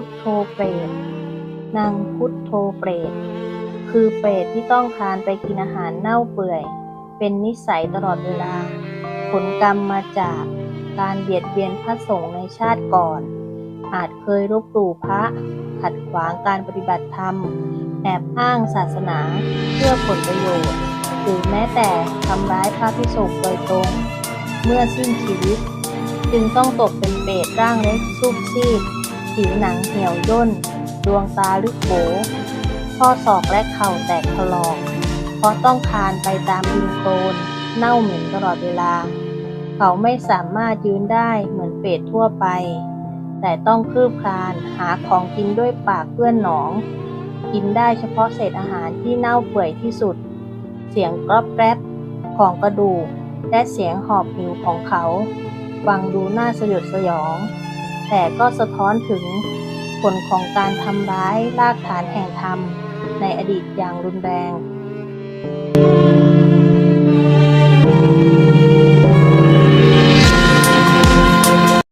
พุทโธเปรตคือเปรตที่ต้องคานไปกินอาหารเน่าเปื่อย เป็นนิสัยตลอดเวลา ผลกรรมมาจากการเบียดเบียนพระสงฆ์ในชาติก่อน อาจเคยรบหลู่พระ ขัดขวางการปฏิบัติธรรม แอบอ้างศาสนาเพื่อผลประโยชน์ หรือแม้แต่ทำร้ายพระพิสุโดยตรง เมื่อสิ้นชีวิต จึงต้องตกเป็นเปรตร่างเล็กซุบซีด ผิวหนังเหี่ยวย่น ดวงตาลึกโบข้อศอกและเข่าแตกถลอก เพราะต้องคานไปตามดินโคลนเน่าเหม็นตลอดเวลา เขาไม่สามารถยืนได้เหมือนเปรตทั่วไป แต่ต้องคืบคลานหาของกินด้วยปากเปื้อนหนอง กินได้เฉพาะเศษอาหารที่เน่าเปื่อยที่สุด เสียงกรอบแกรบของกระดูกและเสียงหอบหิวของเขา ฟังดูน่าสยดสยอง แต่ก็สะท้อนถึงผลของการทำร้ายรากฐานแห่งธรรมในอดีตอย่างรุนแรง